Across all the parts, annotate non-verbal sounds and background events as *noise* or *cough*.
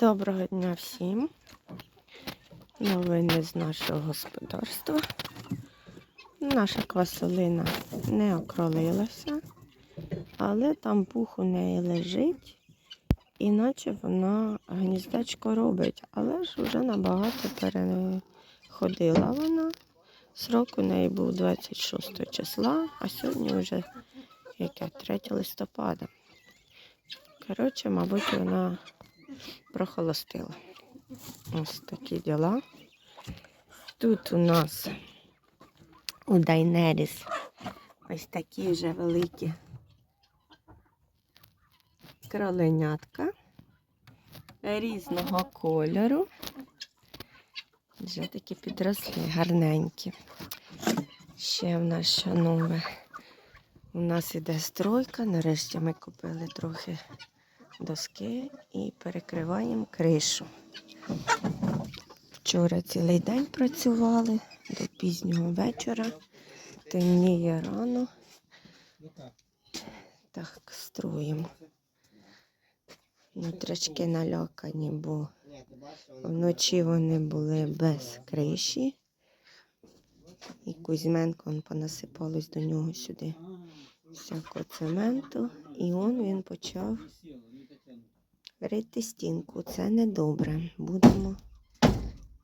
Доброго дня всім. Новини з нашого господарства. Наша квасолина не окролилася, але там пух у неї лежить, іначе вона гніздечко робить, але ж вже набагато переходила вона. Срок у неї був 26 числа, а сьогодні вже яке 3 листопада. Коротше, мабуть, вона прохолостила. Ось такі діла. Тут у нас у Дайнеріс ось такі вже великі кроленятка різного кольору. Вже такі підросли, гарненькі. Ще в нас що нове. У нас іде стройка. Нарешті ми купили трохи доски і перекриваємо кришу. Вчора цілий день працювали до пізнього вечора. Темніє рано. Так, строїмо. Нутрячки налякані, бо вночі вони були без криші. І Кузьменко он понасипалось до нього сюди всякого цементу. І он він почав рити стінку. Це недобре. Будемо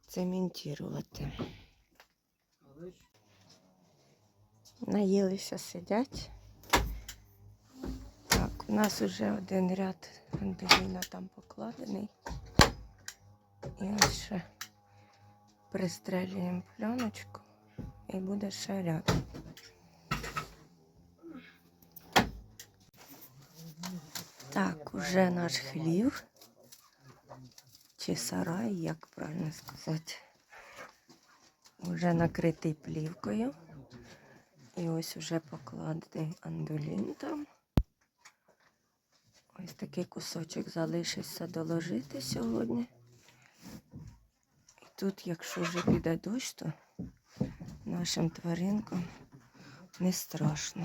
цементувати. Наїлися, сидять. Так, у нас вже один ряд андовіна там покладений. І ось ще пристрелюємо пленочку і буде ще ряд. Так, уже наш хлів. Чи сарай, як правильно сказати. Уже накритий плівкою. І ось уже покладений андолін там. Ось такий кусочок залишився доложити сьогодні. І тут, якщо вже піде дощ, то нашим тваринкам не страшно.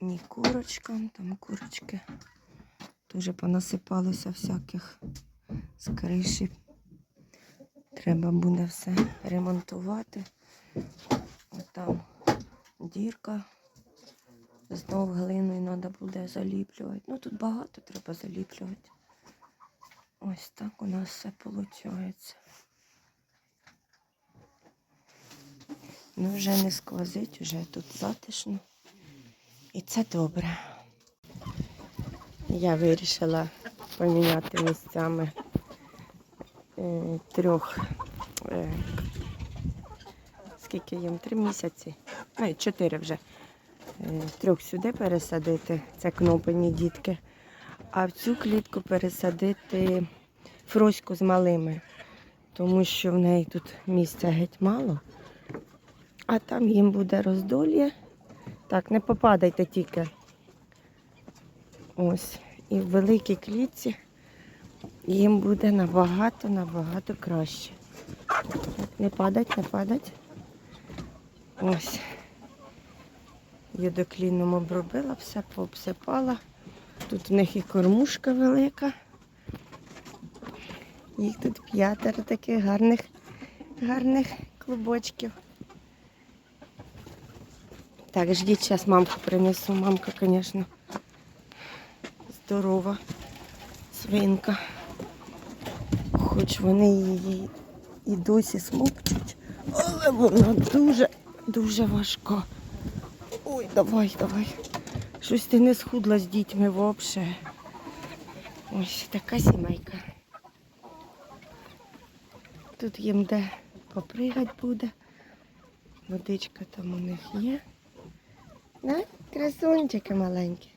Ні курочкам, там курочки дуже понасипалося всяких з криші. Треба буде все ремонтувати. Там дірка. Знов глиною треба буде заліплювати. Ну тут багато треба заліплювати. Ось так у нас все виходить. Ну вже не сквозить, вже тут затишно. І це добре. Я вирішила поміняти місцями е, трьох, е, скільки їм, три місяці, ну, чотири вже. Е, трьох сюди пересадити, це кнопені дітки, а в цю клітку пересадити фроську з малими, тому що в неї тут місця геть мало, а там їм буде роздолє. Так, не попадайте тільки. Ось. І в великій клітці їм буде набагато-набагато краще. Так, не падать, не падать. Ось. Йодокліном обробила, все пообсипала. Тут в них і кормушка велика. Їх тут п'ятеро таких гарних, гарних клубочків. Так, ждіть, зараз мамку принесу. Мамка, звісно, здорова свинка. Хоч вони її і досі смокчуть, але вона дуже, дуже важка. Ой, давай, давай. Щось ти не схудла з дітьми взагалі. Ось така сімейка. Тут їм де попригати буде. Водичка там у них є. Да? Красунчики маленькі.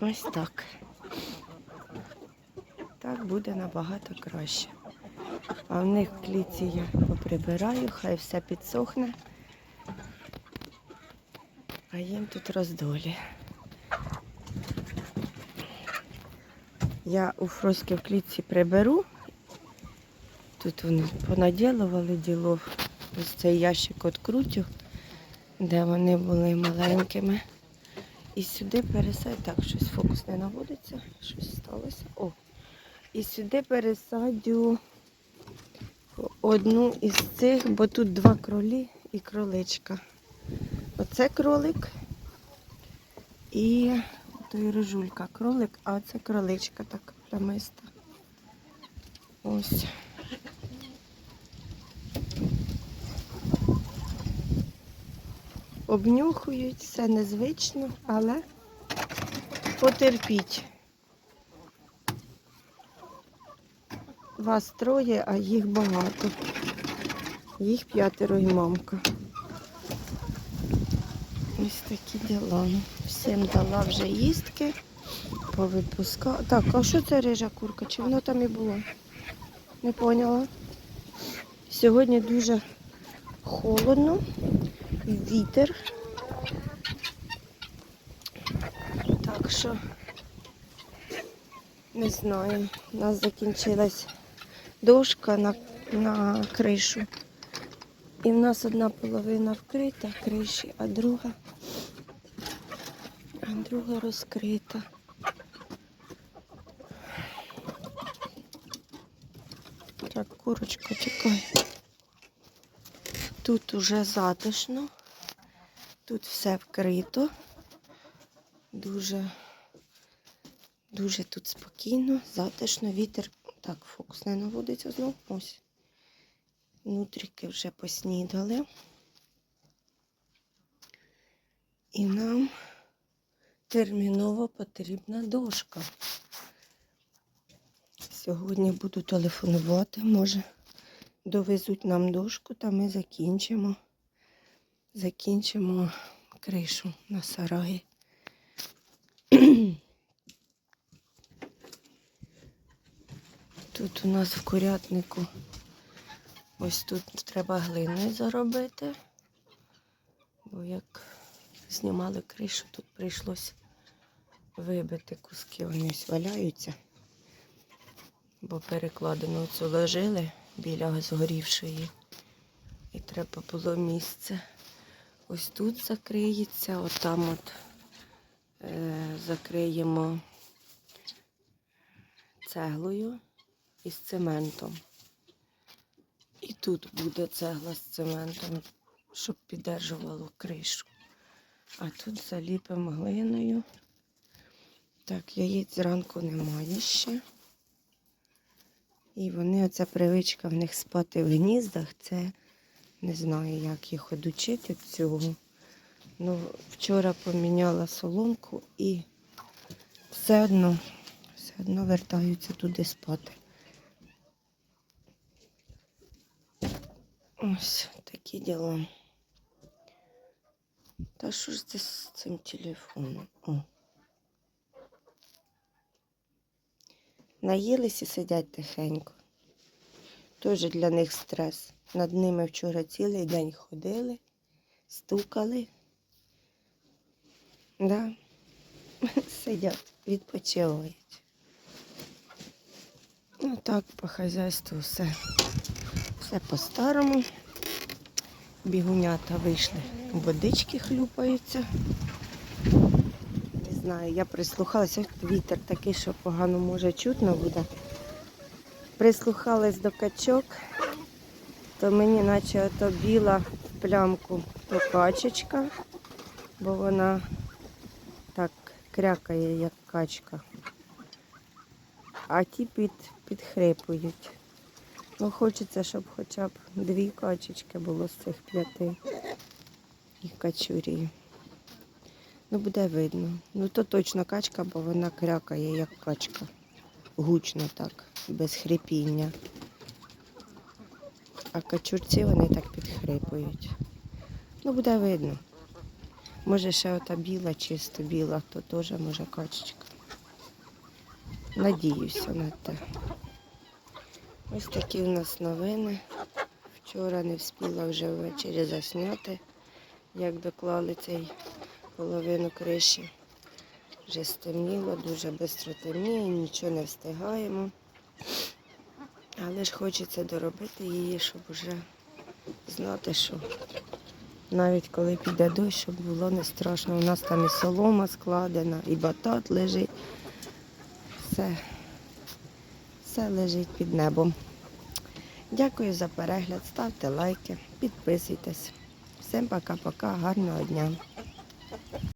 Ось так. Так буде набагато краще. А в них в клітці я поприбираю, хай все підсохне. А їм тут роздолі. Я у Фроськи в клітці приберу. Тут вони понаділували ділов. Ось цей ящик відкрутю де вони були маленькими. І сюди пересадю. Так, щось фокус не наводиться, щось сталося. О. І сюди пересадю одну із цих, бо тут два кролі і кроличка. Оце кролик і той рижулька кролик, а це кроличка така плямиста. Ось. Обнюхують, все незвично, але потерпіть. Вас троє, а їх багато. Їх п'ятеро і мамка. Ось такі діла. Всім дала вже їстки, повипускала. Так, а що це рижа курка? Чи воно там і було? Не поняла. Сьогодні дуже холодно, вітер. Так що не знаю. У нас закінчилась дошка на, на кришу. І в нас одна половина вкрита криші, а друга, а друга розкрита. Так, курочка, чекай. Тут уже затишно, тут все вкрито. Дуже, дуже тут спокійно, затишно, вітер. Так, фокус не наводиться знов. Ось. Нутрики вже поснідали. І нам терміново потрібна дошка. Сьогодні буду телефонувати, може довезуть нам дошку, та ми закінчимо. Закінчимо кришу на сараї. Тут у нас в курятнику ось тут треба глиною заробити, бо як знімали кришу, тут прийшлось вибити куски, вони ось валяються, бо перекладину цю ложили біля згорівшої. І треба було місце. Ось тут закриється, отам от е, закриємо цеглою із цементом. І тут буде цегла з цементом, щоб піддержувало кришу. А тут заліпимо глиною. Так, яєць зранку немає ще. І вони, оця привичка в них спати в гніздах, це не знаю, як їх одучити від цього. Ну, вчора поміняла соломку і все одно, все одно вертаються туди спати. Ось такі діла. Та що ж це з цим телефоном? О. Наїлись і сидять тихенько. Теж для них стрес. Над ними вчора цілий день ходили, стукали. Да. *laughs* Сидять, відпочивають. Ну так, по хазяйству все. Все по-старому. Бігунята вийшли, водички хлюпаються. Не знаю, я прислухалася, вітер такий, що погано може чутно буде. Прислухалась до качок, то мені наче ото біла в плямку то качечка, бо вона так крякає, як качка. А ті під, підхрипують. Ну, хочеться, щоб хоча б дві качечки було з цих п'яти і качурі. Ну, буде видно. Ну, то точно качка, бо вона крякає, як качка. Гучно так, без хрипіння. А качурці вони так підхрипують. Ну, буде видно. Може, ще ота біла, чисто біла, то теж може качечка. Надіюся на те. Ось такі у нас новини. Вчора не встигла вже ввечері засняти, як доклали цей половину криші. Вже стемніло, дуже швидко темніє, нічого не встигаємо. Але ж хочеться доробити її, щоб вже знати, що Навіть коли піде дощ, щоб було не страшно. У нас там і солома складена, і батат лежить. Все, все лежить під небом. Дякую за перегляд, ставте лайки, підписуйтесь. Всім пока-пока, гарного дня.